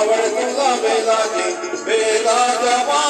Avrıtla Vedat'ı, Vedat'a var.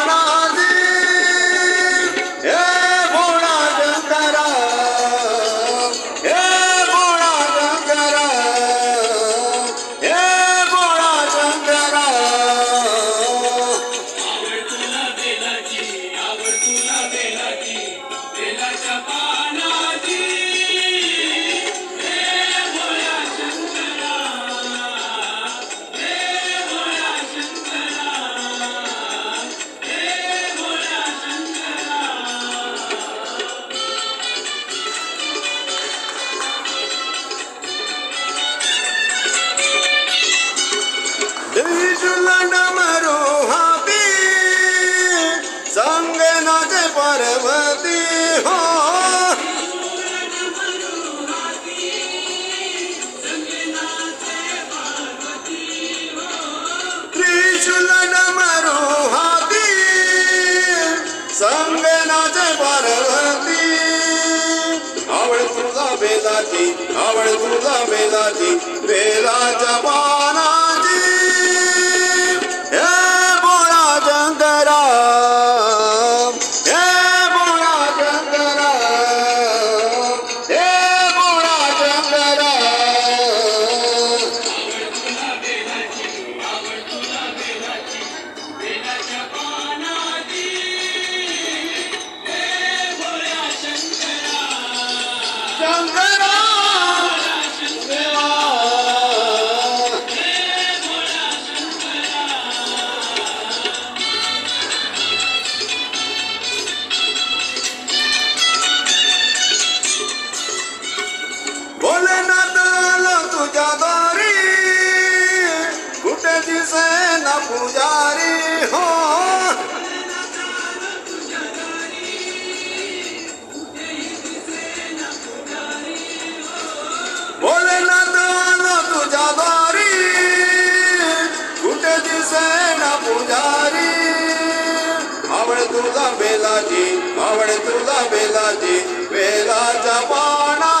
Parvati हो। त्रिशूलन मरो हाती संगनाचे पार्वती। आवड तुझा बेलाची आवड तुझा बेलाची बेलाच्या पार down the road. தாரி அவளை துருதா வேலாஜி. அவளை துருதா வேலாஜி. வேலாஜமான